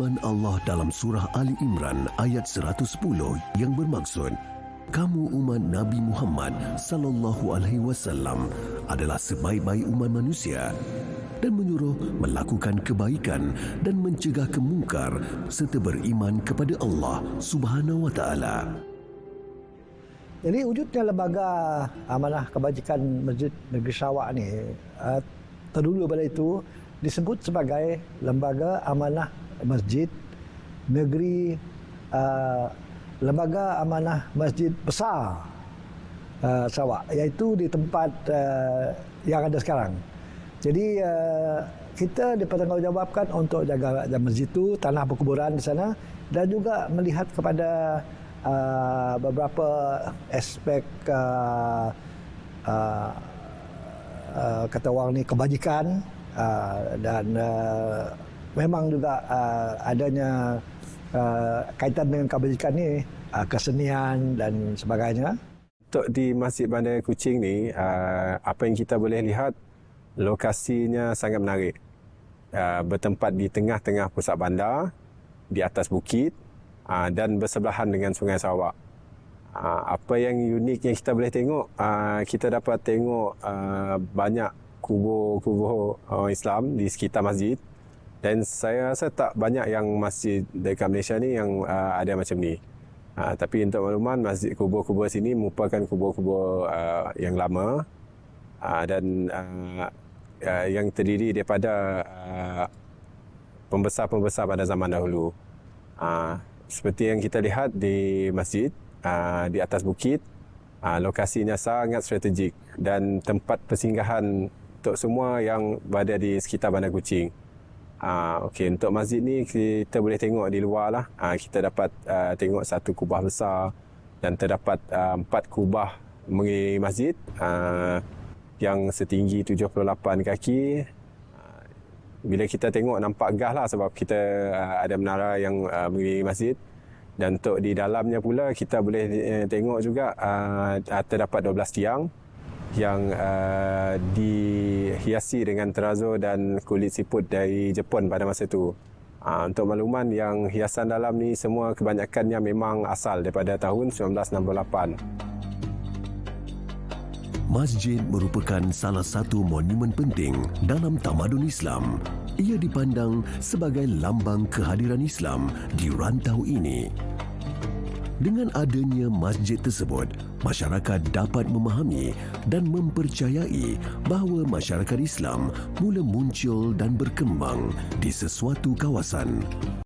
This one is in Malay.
Allah dalam surah Ali Imran ayat 110 yang bermaksud kamu umat Nabi Muhammad sallallahu alaihi wasallam adalah sebaik-baik umat manusia dan menyuruh melakukan kebaikan dan mencegah kemungkar serta beriman kepada Allah Subhanahu wa taala. Jadi wujudnya lembaga amanah kebajikan Masjid Negeri Sarawak ni uh, terdulu pada itu disebut sebagai lembaga amanah masjid negeri uh, lembaga amanah masjid besar uh, Sarawak iaitu di tempat uh, yang ada sekarang. Jadi uh, kita dipertanggungjawabkan untuk jaga masjid itu, tanah perkuburan di sana dan juga melihat kepada uh, beberapa aspek uh, uh, uh, kata orang ni kebajikan uh, dan uh, memang juga uh, adanya uh, kaitan dengan kebajikan ni uh, kesenian dan sebagainya. Untuk di Masjid Bandar Kuching ni, uh, apa yang kita boleh lihat lokasinya sangat menarik. Uh, bertempat di tengah-tengah pusat bandar, di atas bukit uh, dan bersebelahan dengan Sungai Sarawak. Uh, apa yang unik yang kita boleh tengok, uh, kita dapat tengok uh, banyak kubur-kubur uh, Islam di sekitar masjid dan saya rasa tak banyak yang masjid dekat Malaysia ni yang uh, ada macam ni. Uh, tapi untuk makluman masjid kubur-kubur sini merupakan kubur-kubur uh, yang lama uh, dan uh, uh, yang terdiri daripada uh, pembesar-pembesar pada zaman dahulu. Uh, seperti yang kita lihat di masjid uh, di atas bukit, uh, lokasinya sangat strategik dan tempat persinggahan untuk semua yang berada di sekitar Bandar Kuching. Uh, okay, untuk masjid ni kita boleh tengok di luar lah. Uh, kita dapat uh, tengok satu kubah besar dan terdapat uh, empat kubah mengelilingi masjid uh, yang setinggi 78 kaki. Uh, bila kita tengok nampak gah lah sebab kita uh, ada menara yang uh, mengelilingi masjid. Dan untuk di dalamnya pula kita boleh uh, tengok juga uh, terdapat 12 tiang yang uh, dihiasi dengan terazo dan kulit siput dari Jepun pada masa itu. Uh, untuk makluman yang hiasan dalam ni semua kebanyakannya memang asal daripada tahun 1968. Masjid merupakan salah satu monumen penting dalam tamadun Islam. Ia dipandang sebagai lambang kehadiran Islam di rantau ini. Dengan adanya masjid tersebut, masyarakat dapat memahami dan mempercayai bahawa masyarakat Islam mula muncul dan berkembang di sesuatu kawasan.